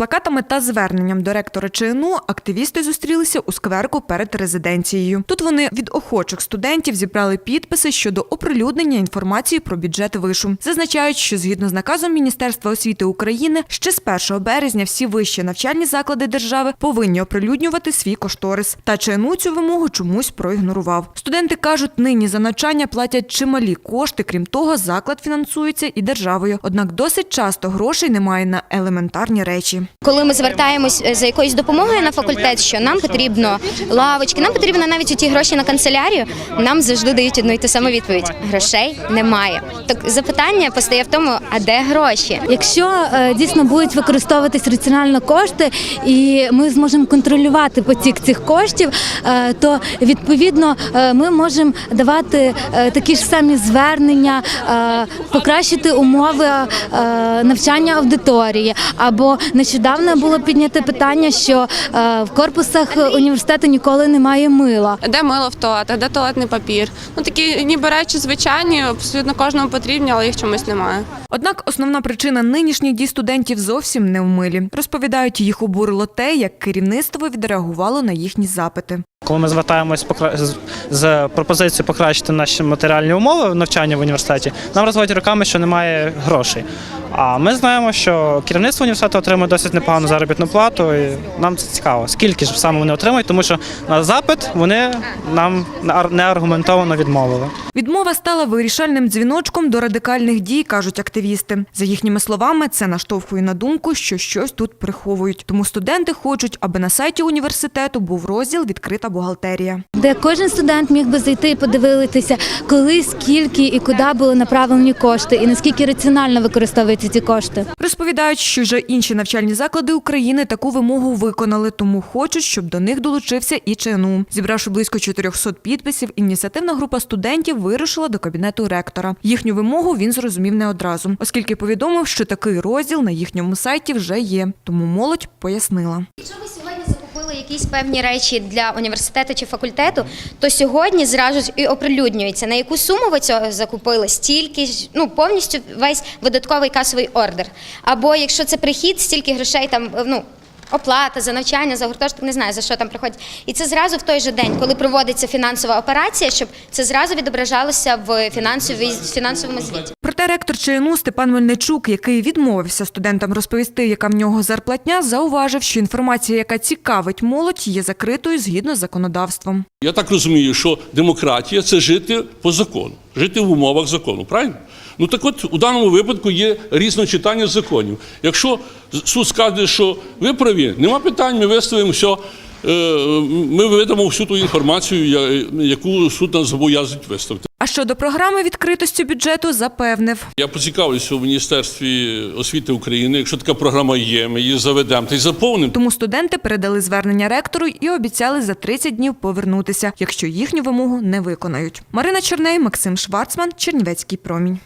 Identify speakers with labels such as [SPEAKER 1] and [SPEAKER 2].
[SPEAKER 1] плакатами та зверненням до ректора ЧНУ активісти зустрілися у скверку перед резиденцією. Тут вони від охочих студентів зібрали підписи щодо оприлюднення інформації про бюджет вишу. Зазначають, що згідно з наказом Міністерства освіти України ще з 1 березня всі вищі навчальні заклади держави повинні оприлюднювати свій кошторис. Та ЧНУ цю вимогу чомусь проігнорував. Студенти кажуть, нині за навчання платять чималі кошти. Крім того, заклад фінансується і державою. Однак досить часто грошей немає на елементарні речі.
[SPEAKER 2] Коли ми звертаємось е, за якоюсь допомогою на факультет, що нам потрібно лавочки, нам потрібно навіть ті гроші на канцелярію, нам завжди дають одну і ту саму відповідь: грошей немає. Так запитання постає в тому, а де гроші?
[SPEAKER 3] Якщо е, дійсно будуть використовуватись раціонально кошти, і ми зможемо контролювати потік цих коштів, е, то відповідно ми можемо давати такі ж самі звернення, покращити умови навчання аудиторії. Або нещодавно було підняте питання, що е, в корпусах університету ніколи немає мила.
[SPEAKER 4] Де мило в туалетах, де туалетний папір. Ну такі ніби речі звичайні, абсолютно кожному потрібні, але їх чомусь немає.
[SPEAKER 1] Однак основна причина нинішніх дій студентів зовсім не в милі. Розповідають, їх обурило те, як керівництво відреагувало на їхні запити.
[SPEAKER 5] Коли ми звертаємось з пропозицією покращити наші матеріальні умови навчання в університеті, нам розводять руками, що немає грошей. А ми знаємо, що керівництво університету отримує досить непогану заробітну плату, і нам це цікаво. Скільки ж саме вони отримують, тому що на запит вони нам неаргументовано відмовили.
[SPEAKER 1] Відмова стала вирішальним дзвіночком до радикальних дій, кажуть активісти. За їхніми словами, це наштовхує на думку, що щось тут приховують. Тому студенти хочуть, аби на сайті університету був розділ відкрита бухгалтерія.
[SPEAKER 3] де кожен студент міг би зайти і подивитися, коли, скільки і куди були направлені кошти, і наскільки раціонально використовуються ці кошти.
[SPEAKER 1] Розповідають, що вже інші навчальні заклади України таку вимогу виконали, тому хочуть, щоб до них долучився і ЧНУ. Зібравши близько 400 підписів, ініціативна група студентів вирушила до кабінету ректора. Їхню вимогу він зрозумів не одразу, оскільки повідомив, що такий розділ на їхньому сайті вже є. Тому молодь пояснила.
[SPEAKER 2] Якщо ви сьогодні закупили якісь певні речі для університету чи факультету, то сьогодні зразу ж і оприлюднюється, на яку суму ви цього закупили, стільки ну повністю весь видатковий касовий ордер. Або якщо це прихід, стільки грошей там ну. Оплата за навчання, за гуртожиток, не знаю за що там приходять. І це зразу в той же день, коли проводиться фінансова операція, щоб це зразу відображалося в фінансовій фінансовому звіті.
[SPEAKER 1] Проте ректор ЧНУ Степан Мельничук, який відмовився студентам розповісти, яка в нього зарплатня, зауважив, що інформація, яка цікавить молодь, є закритою згідно з законодавством.
[SPEAKER 6] Я так розумію, що демократія це жити по закону, жити в умовах закону, правильно? Ну так от у даному випадку є різночитання законів. Якщо суд скаже, що ви праві, нема питань, ми виставимо все, е, ми видамо всю ту інформацію, яку суд нас зобов'язує виставити.
[SPEAKER 1] Щодо програми відкритості бюджету, запевнив.
[SPEAKER 6] Я поцікавлюся у Міністерстві освіти України. Якщо така програма є, ми її заведемо та й заповнимо.
[SPEAKER 1] Тому студенти передали звернення ректору і обіцяли за 30 днів повернутися, якщо їхню вимогу не виконають. Марина Черней, Максим Шварцман, Чернівецький промінь.